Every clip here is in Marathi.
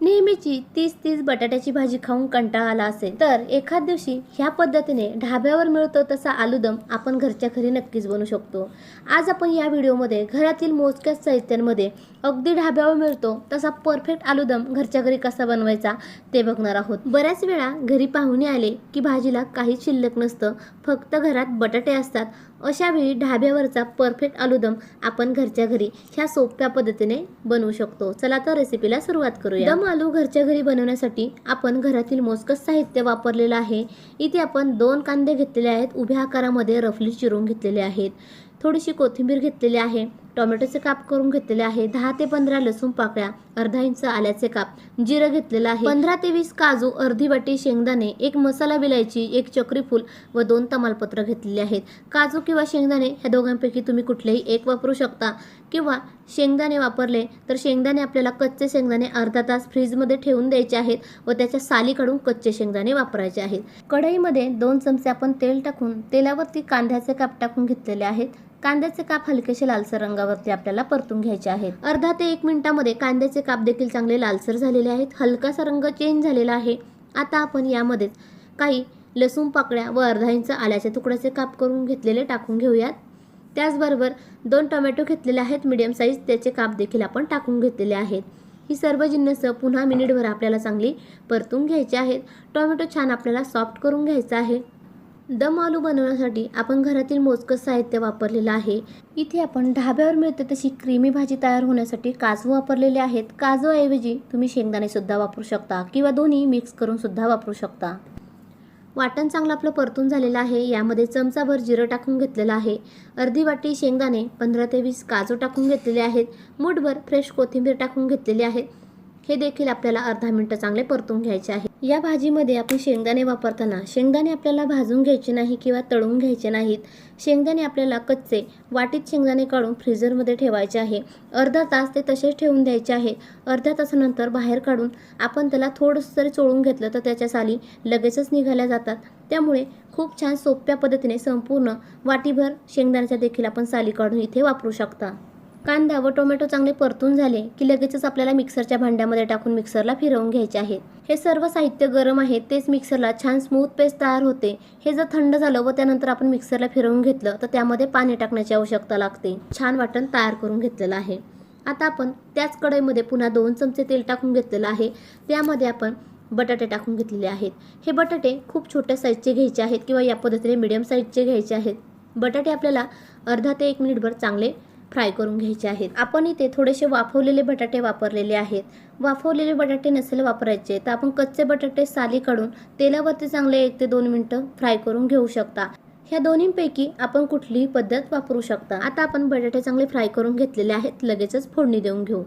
नेहमीची तीस तीस बटाट्याची भाजी खाऊन कंटाळा आला असेल तर एखाद दिवशी ह्या पद्धतीने ढाब्यावर मिळतो तसा आलूदम आपण घरच्या घरी नक्कीच बनवू शकतो. आज आपण या व्हिडिओमध्ये घरातील मोजक्याच साहित्यांमध्ये अगदी ढाब्यावर मिळतो तसा परफेक्ट आलूदम घरच्या घरी कसा बनवायचा ते बघणार आहोत. बऱ्याच वेळा घरी पाहुणे आले की भाजीला काहीच शिल्लक नसतं फक्त घरात बटाटे असतात. अशा वेळी ढाब्यावरचा परफेक्ट आलूदम आपण घरच्या घरी ह्या सोप्या पद्धतीने बनवू शकतो. चला तर रेसिपीला सुरुवात करूया. दम आलू घरच्या घरी बनवण्यासाठी आपण घरातील मोजकच साहित्य वापरलेलं आहे. इथे आपण दोन कांदे घेतलेले आहेत उभ्या आकारामध्ये रफली चिरून घेतलेले आहेत. थोडीशी कोथिंबीर घेतलेली आहे. टोमॅटोचे काप करून घेतलेले आहे. दहा ते पंधरा लसूण पाकळ्या अर्धा इंच आल्याचे काप जिरं घेतलेलं आहे. पंधरा ते वीस काजू अर्धी वाटी शेंगदाणे एक मसाला विलायची एक चक्रीफूल व दोन तमालपत्र घेतलेले आहेत. काजू किंवा शेंगदाणे ह्या दोघांपैकी तुम्ही कुठलेही एक वापरू शकता. किंवा शेंगदाणे वापरले तर शेंगदाणे आपल्याला कच्चे शेंगदाणे अर्धा तास फ्रीजमध्ये ठेवून द्यायचे आहेत व त्याच्या साली काढून कच्चे शेंगदाणे वापरायचे आहेत. कढईमध्ये दोन चमचे आपण तेल टाकून तेलावरती कांद्याचे काप टाकून घेतलेले आहेत. कांद्याचे काप हलकेसे लालसर रंगावरती आपल्याला परतून घ्यायचे आहेत. अर्धा ते एक मिनिटामध्ये कांद्याचे काप देखील चांगले लालसर झालेले आहेत. हलकासा रंग चेंज झालेला आहे. आता आपण यामध्येच काही लसूण पाकळ्या व अर्धा इंच आल्याच्या तुकड्याचे काप करून घेतलेले टाकून घेऊयात. त्याचबरोबर दोन टोमॅटो घेतलेले आहेत. मीडियम साईज त्याचे काप देखील आपण टाकून घेतलेले आहेत. ही सर्व जिन्नस पुन्हा मिनिटभर आपल्याला चांगली परतून घ्यायची आहेत. टोमॅटो छान आपल्याला सॉफ्ट करून घ्यायचा आहे. दम आलू बनवण्यासाठी आपण घरातील मोजकं साहित्य वापरलेलं आहे. इथे आपण ढाब्यावर मिळते तशी क्रीमी भाजी तयार होण्यासाठी काजू वापरलेले आहेत. काजूऐवजी तुम्ही शेंगदाणे सुद्धा वापरू शकता किंवा दोन्ही मिक्स करून सुद्धा वापरू शकता. वाटण चांगलं आपलं परतून झालेलं आहे. यामध्ये चमचाभर जिरं टाकून घेतलेलं आहे. अर्धी वाटी शेंगदाणे पंधरा ते वीस काजू टाकून घेतलेले आहेत. मूठभर फ्रेश कोथिंबीर टाकून घेतलेली आहे. हे देखील आपल्याला अर्धा मिनटं चांगले परतून घ्यायचे आहे. या भाजीमध्ये आपण शेंगदाणे वापरताना शेंगदाणे आपल्याला भाजून घ्यायचे नाही किंवा तळून घ्यायचे नाहीत. शेंगदाणे आपल्याला कच्चे वाटीत शेंगदाणे काढून फ्रीझरमध्ये ठेवायचे आहे. अर्धा तास ते तसेच ठेवून द्यायचे आहे. अर्ध्या तासानंतर बाहेर काढून आपण त्याला थोडंसं जरी चोळून घेतलं तर त्याच्या साली लगेचच निघाल्या जातात. त्यामुळे खूप छान सोप्या पद्धतीने संपूर्ण वाटीभर शेंगदाण्याच्या देखील आपण साली काढून इथे वापरू शकता. कांदा व टोमॅटो चांगले परतून झाले की लगेचच आपल्याला मिक्सरच्या भांड्यामध्ये टाकून मिक्सरला फिरवून घ्यायचे आहे. हे सर्व साहित्य गरम आहे तेच मिक्सरला छान स्मूथ पेस्ट तयार होते. हे जर थंड झालं व त्यानंतर आपण मिक्सरला फिरवून घेतलं तर त्यामध्ये पाणी टाकण्याची आवश्यकता लागते. छान वाटण तयार करून घेतलेलं आहे. आता आपण त्याच कढईमध्ये पुन्हा दोन चमचे तेल टाकून घेतलेलं आहे. त्यामध्ये आपण बटाटे टाकून घेतलेले आहेत. हे बटाटे खूप छोट्या साईजचे घ्यायचे आहेत किंवा या पद्धतीने मिडियम साईजचे घ्यायचे आहेत. बटाटे आपल्याला अर्धा ते एक मिनिटभर चांगले फ्राय करून घ्यायचे आहेत. आपण इथे थोडेसे वाफवलेले बटाटे वापरलेले आहेत. वाफवलेले बटाटे नसेल वापरायचे तर आपण कच्चे बटाटे साली काढून तेलावरती चांगले एक ते दोन मिनटं फ्राय करून घेऊ शकता. ह्या दोन्हींपैकी आपण कुठलीही पद्धत वापरू शकता. आता आपण बटाटे चांगले फ्राय करून घेतलेले आहेत. लगेचच फोडणी देऊन घेऊ.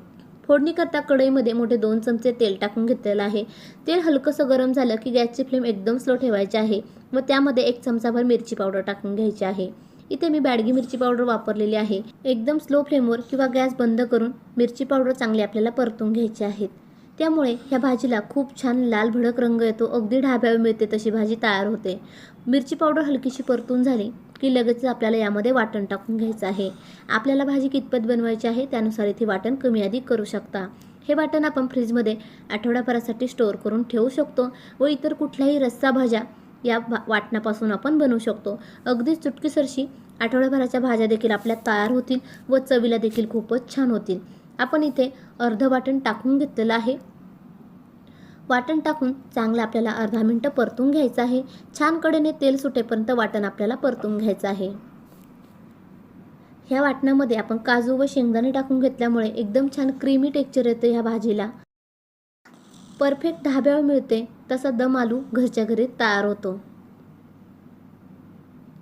फोडणी करता कढईमध्ये मोठे दोन चमचे तेल टाकून घेतलेलं आहे. तेल हलकंसं गरम झालं की गॅसची फ्लेम एकदम स्लो ठेवायची आहे व त्यामध्ये एक चमचाभर मिरची पावडर टाकून घ्यायची आहे. इथे मी बॅडगी मिरची पावडर वापरलेली आहे. एकदम स्लो फ्लेमवर किंवा गॅस बंद करून मिरची पावडर चांगली आपल्याला परतून घ्यायची आहेत. त्यामुळे ह्या भाजीला खूप छान लाल भडक रंग येतो अगदी ढाब्यावर मिळते तशी भाजी तयार होते. मिरची पावडर हलकीशी परतून झाली की लगेच आपल्याला यामध्ये वाटण टाकून घ्यायचं आहे. आपल्याला भाजी कितपत बनवायची आहे त्यानुसार इथे वाटण कमी अधिक करू शकता. हे वाटण आपण फ्रीजमध्ये आठवड्याभरासाठी स्टोअर करून ठेवू शकतो व इतर कुठल्याही रस्सा भाज्या या भा वाटणापासून आपण बनवू शकतो. अगदीच चुटकीसरशी आठवड्याभराच्या भाज्या देखील आपल्या तयार होतील व चवीला देखील खूपच छान होतील. आपण इथे अर्ध वाटण टाकून घेतलेलं आहे. वाटण टाकून चांगलं आपल्याला अर्धा मिनटं परतून घ्यायचं आहे. छान कडेने तेल सुटेपर्यंत वाटण आपल्याला परतून घ्यायचं आहे. ह्या वाटणामध्ये आपण काजू व शेंगदाणे टाकून घेतल्यामुळे एकदम छान क्रीमी टेक्चर येतं ह्या भाजीला. परफेक्ट ढाब्यावर मिळते तसा दम आलू घरच्या घरी तयार होतो.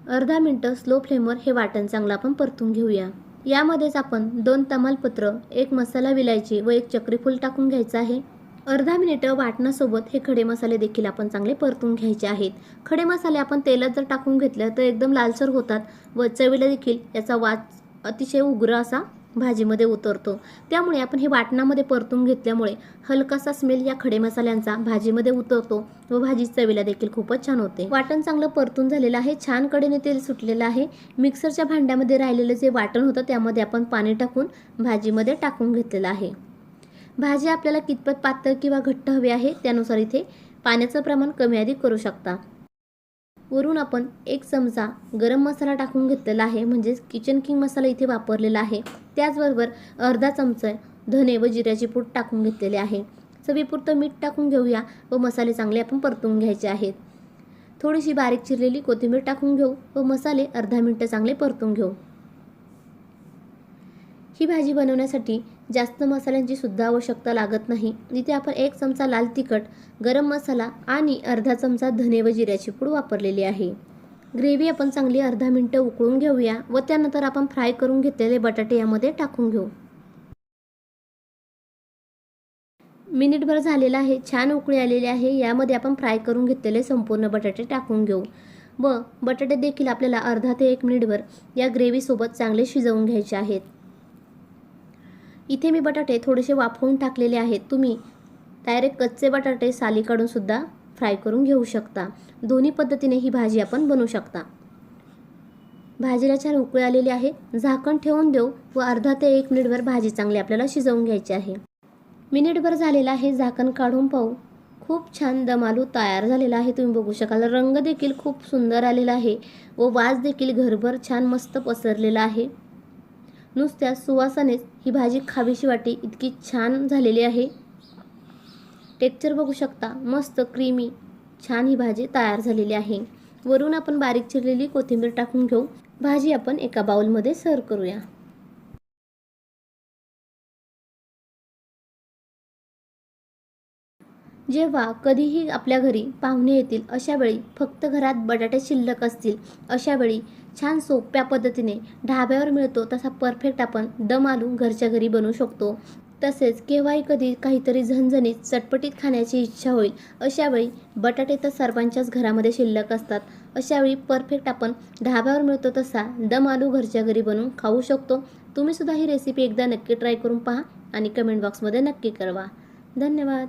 अर्धा मिनटं स्लो फ्लेमवर हे वाटण चांगलं आपण परतून घेऊया. यामध्येच आपण दोन तमालपत्र एक मसाला विलायची व एक चक्रीफूल टाकून घ्यायचं आहे. अर्धा मिनिटं वाटणासोबत हे खडे मसाले देखील आपण चांगले परतून घ्यायचे आहेत. खडे मसाले आपण तेलात जर टाकून घेतलं तर एकदम लालसर होतात व चवीला देखील याचा वास अतिशय उग्र असा भाजीमध्ये उतरतो. त्यामुळे आपण हे वाटणामध्ये परतून घेतल्यामुळे हलकासा स्मेल या खडे मसाल्यांचा भाजीमध्ये उतरतो व भाजी चवीला देखील खूपच छान होते. वाटण चांगलं परतून झालेलं आहे. छान कडेने तेल सुटलेलं आहे. मिक्सरच्या भांड्यामध्ये राहिलेलं जे वाटण होतं त्यामध्ये आपण पाणी टाकून भाजीमध्ये टाकून घेतलेलं आहे. भाजी आपल्याला कितपत पातळ किंवा घट्ट हवी आहे त्यानुसार इथे पाण्याचं प्रमाण कमी अधिक करू शकता. वरून आपण एक चमचा गरम मसाला टाकून घेतलेला आहे म्हणजेच किचन किंग मसाला इथे वापरलेला आहे. त्याचबरोबर अर्धा चमचा धने व जिऱ्याची पूड टाकून घेतलेले आहे. चवीपुरतं मीठ टाकून घेऊया व मसाले चांगले आपण परतून घ्यायचे आहेत. थोडीशी बारीक चिरलेली कोथिंबीर टाकून घेऊ व मसाले अर्धा मिनटं चांगले परतून घेऊ. ही भाजी बनवण्यासाठी जास्त मसाल्यांची सुद्धा आवश्यकता लागत नाही. इथे आपण एक चमचा लाल तिखट गरम मसाला आणि अर्धा चमचा धने व जिऱ्याची पूड वापरलेली आहे. ग्रेव्ही आपण चांगली अर्धा मिनटं उकळून घेऊया व त्यानंतर आपण फ्राय करून घेतलेले बटाटे यामध्ये टाकून घेऊ. मिनिटभर झालेला आहे छान उकळी आलेली आहे यामध्ये आपण फ्राय करून घेतलेले संपूर्ण बटाटे टाकून घेऊ. व बटाटे देखील आपल्याला अर्धा ते एक मिनिटभर या ग्रेव्हीसोबत चांगले शिजवून घ्यायचे आहेत. इथे मी बटाटे थोडेसे वाफवून टाकलेले आहेत. तुम्ही डायरेक्ट कच्चे बटाटे साली काढूनसुद्धा फ्राय करून घेऊ शकता. दोन्ही पद्धतीने ही भाजी आपण बनवू शकता. भाजीला छान उकळी आलेली आहे. झाकण ठेवून देऊ व अर्धा ते एक मिनिटभर भाजी चांगली आपल्याला शिजवून घ्यायची आहे. मिनिटभर झालेला आहे. झाकण काढून पाहू. खूप छान दमालू तयार झालेला आहे. तुम्ही बघू शकाल. रंग देखील खूप सुंदर आलेला आहे व वास देखील घरभर छान मस्त पसरलेला आहे. नुसत्या सुवासानेच ही भाजी खावीशी वाटी इतकी छान झालेली आहे. टेक्चर बघू शकता मस्त क्रीमी छान ही भाजी तयार झालेली आहे. वरून आपण बारीक चिरलेली कोथिंबीर टाकून घेऊ. भाजी आपण एका बाउलमध्ये सर्व करूया. जेव्हा कधीही आपल्या घरी पाहुणे येतील अशावेळी फक्त घरात बटाटे शिल्लक असतील. अशावेळी छान सोप्या पद्धतीने ढाब्यावर मिळतो तसा परफेक्ट आपण दम आलू घरच्या घरी बनवू शकतो. तसेच केव्हाही कधी काहीतरी झणझणीत चटपटीत खाण्याची इच्छा होईल अशावेळी बटाटे तर सर्वांच्याच घरामध्ये शिल्लक असतात. अशावेळी परफेक्ट आपण ढाब्यावर मिळतो तसा दम आलू घरच्या घरी बनवून खाऊ शकतो. तुम्ही सुद्धा ही रेसिपी एकदा नक्की ट्राय करून पहा आणि कमेंट बॉक्समध्ये नक्की कळवा. धन्यवाद.